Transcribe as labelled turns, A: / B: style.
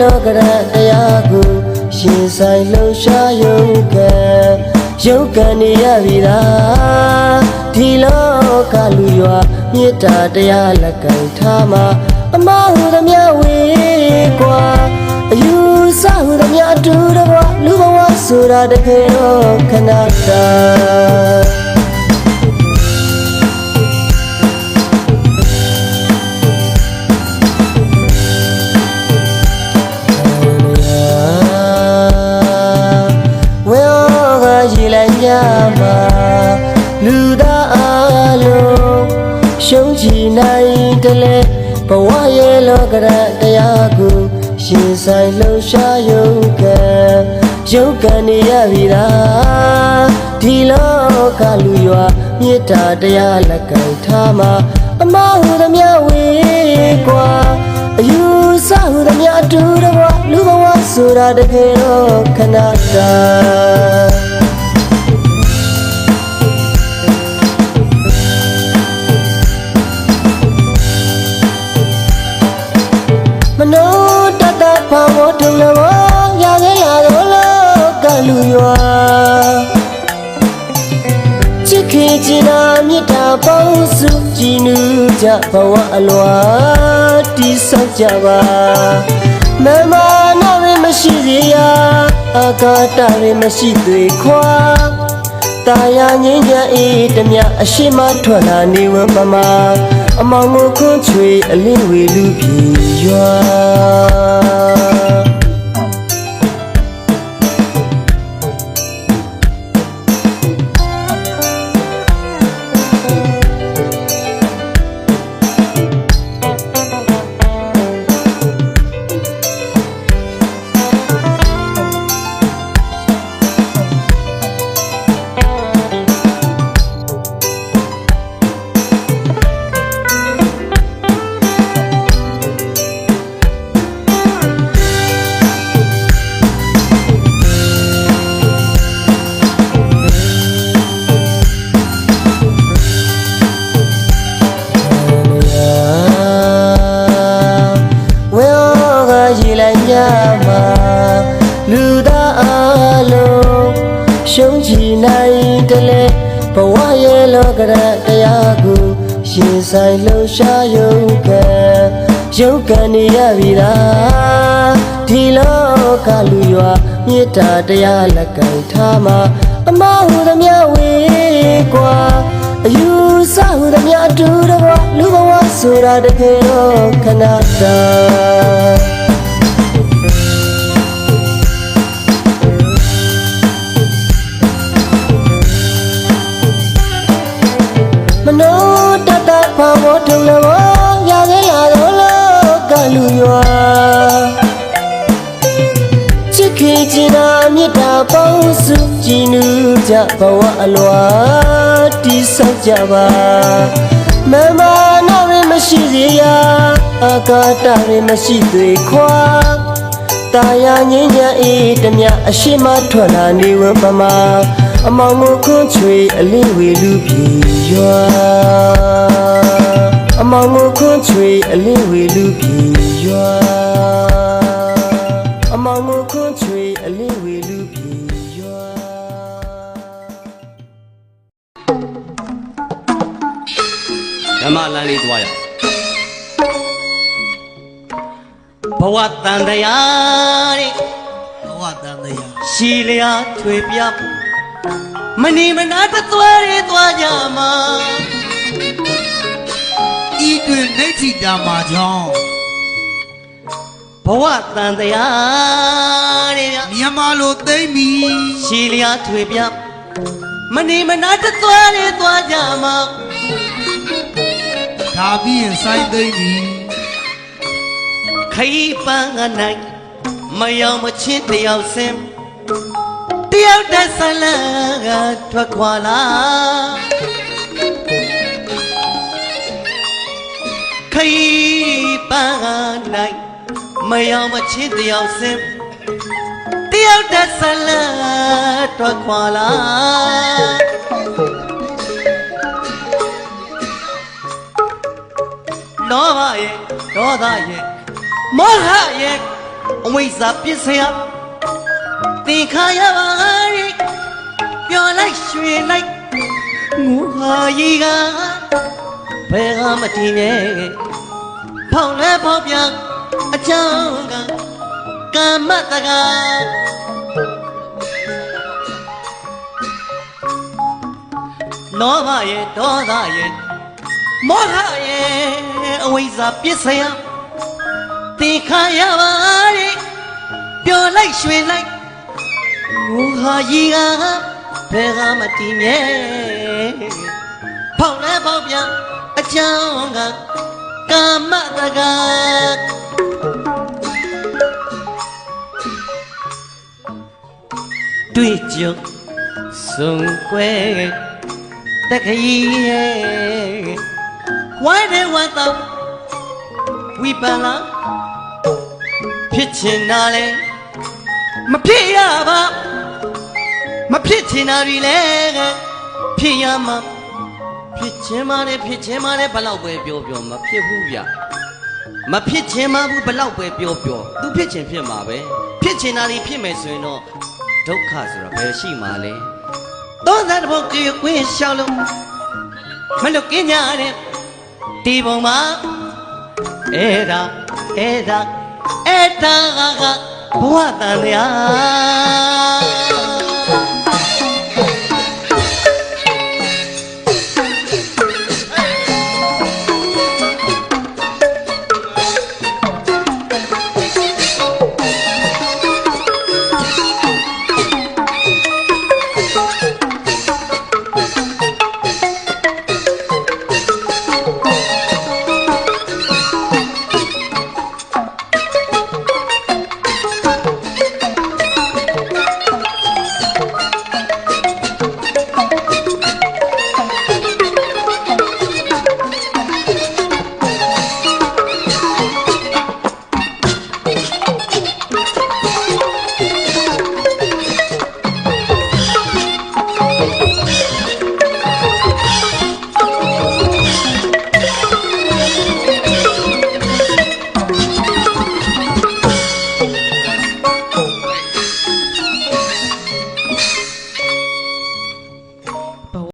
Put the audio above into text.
A: နိုင်တလဲဘဝရဲ့လောကရတရားကိုရှင်ဆိုင်လှူရှားယုံကံယုံကံနေရပြီလားဒီလောကလူရွာမေတ္တာတရားလက်ကင်ထားမှာအမဟုသမျှဝေကွာအယူဆဟုသမျှအတူတကွာလူဘဝဆိုတာတကယ်တော့ခဏတာ ဆိုင်လှူရှားယုံကံယုံကံနေရပြီလားဒီလောကလူရွာမေတ္တာတရားလက်ကင်ထားမှာအမဟုသမျှဝေကွာအယူဆဟုသမျှအတူတကွာလူဘဝဆိုတာတကယ်တော့ခဏတာ ချစ်ခင်ချင်တာမြတ်တာပေါင်းစုကြည်နူးကြဘဝအလွာတိဆောက်ကြပါမမနာရမရှိစေရအာကာတရမရှိသေးခွာတာယာငင်းကြအေးတမြအရှိမထွက်လာနေဝမမအမောင်ကိုခွန်းချွေအလင်းဝေလူပြေရွာ ကရတရားကိုရှင်ဆိုင်လှူရှားယုံကံယုံကံနေရပြီလားဒီလောကလူရွာမေတ္တာတရားလက်ကင်ထားမှာအမဟုသမျှဝေကွာအယူဆဟုသမျှအတူတကွာလူဘဝဆိုတာတကယ်တော့ခဏတာ တတဖောင်းဖို့ထုံလဘောရခဲ့ရတော့လောကလူရွာချစ်ခင်ချင်တာမြတ်တာပေါင်းစုကြည်နူးကြဘဝအလွာတိဆောက်ကြပါမမနာရမရှိစေရအာကာတရမရှိသေးခွာတာယာငင်းကြအေးတမြအရှိမထွက်လာနေဝပမာ အမောင်ကိုခွန်းချွေအလင်းဝေလူပြေရွာအမောင်ကိုခွန်းချွေအလင်းဝေလူပြေရွာအမောင်ကိုခွန်းချွေအလင်းဝေလူပြေရွာ
B: ဓမ္မလမ်းလေးသွားရအောင်ဘဝတန်တရားတဲ့
C: ဘဝတန်တရား
B: ရှည်လျာထွေပြ မနေမနာတသွဲတွေသွားကြမှာ
C: ဤတွင်နေတိတာမှာကြောင့်
B: ဘဝတန်တရားတဲ့ဗျ
C: မြန်မာလိုသိမ့်ပြီ
B: ရှည်လျာထွေပြမနေမနာတသွဲတွေသွားကြမှာ
C: ဒါပြီးရင်စိုင်းသိမ့်ပြီ
B: ခရီးပန်းကနိုင်မယောင်မချင်းတယောက်စင် တယောက်တည်းဆလန်းကထွက်ခွာလာခရီးပန်းကနိုင်မယောင်မချင်းတယောက်စင်တယောက်တည်းဆလန်းထွက်ခွာလာလောဘရဲ့ဒေါသရဲ့မောဟရဲ့အဝိဇ္ဇာပစ္စယ သင်္ခါရပါရိပျော်လိုက်ရွှင်လိုက်ငူဟာကြီးကဘယ်ကမတည်နဲ့ဖောင်းလဲဖောင်းပြန်အကြောင်းကကမ္မတကာလောဘရဲ့ဒေါသရဲ့မောဟရဲ့အဝိဇ္ဇာပစ္စယသင်္ခါရပါရိပျော်လိုက်ရွှင်လိုက် ငူဟာကြီးကဘယ်ကမတည်မြဲဖောက်လဲပေါက်ပြန်အချမ်းကကာမတကာတွေ့ကြုံစုံကွယ်တခရီးရဲ့ဝိုင်းတဲ့ဝတ်တော့ဝိပန်လာဖြစ်ချင်တာလဲ မဖြစ်ရပါမဖြစ်ချင်တာတွေလဲဖြစ်ရမှာဖြစ်ချင်ပါလေဖြစ်ချင်ပါလေဘလောက်ပဲပြောပြောမဖြစ်ဘူးဗျမဖြစ်ချင်ပါဘူးဘလောက်ပဲပြောပြောသူဖြစ်ချင်ဖြစ်မှာပဲဖြစ်ချင်တာတွေဖြစ်မယ်ဆိုရင်တော့ဒုက္ခဆိုတာဘယ်ရှိမှာလဲသောသားတစ်ပုတ်ကြီးကွင်းရှောက်လို့မလွတ်ကင်းကြတဲ့ဒီပုံမှာအဲ့ဒါအဲ့ဒါအဲ့ဒါက ဘဝတန်ရာ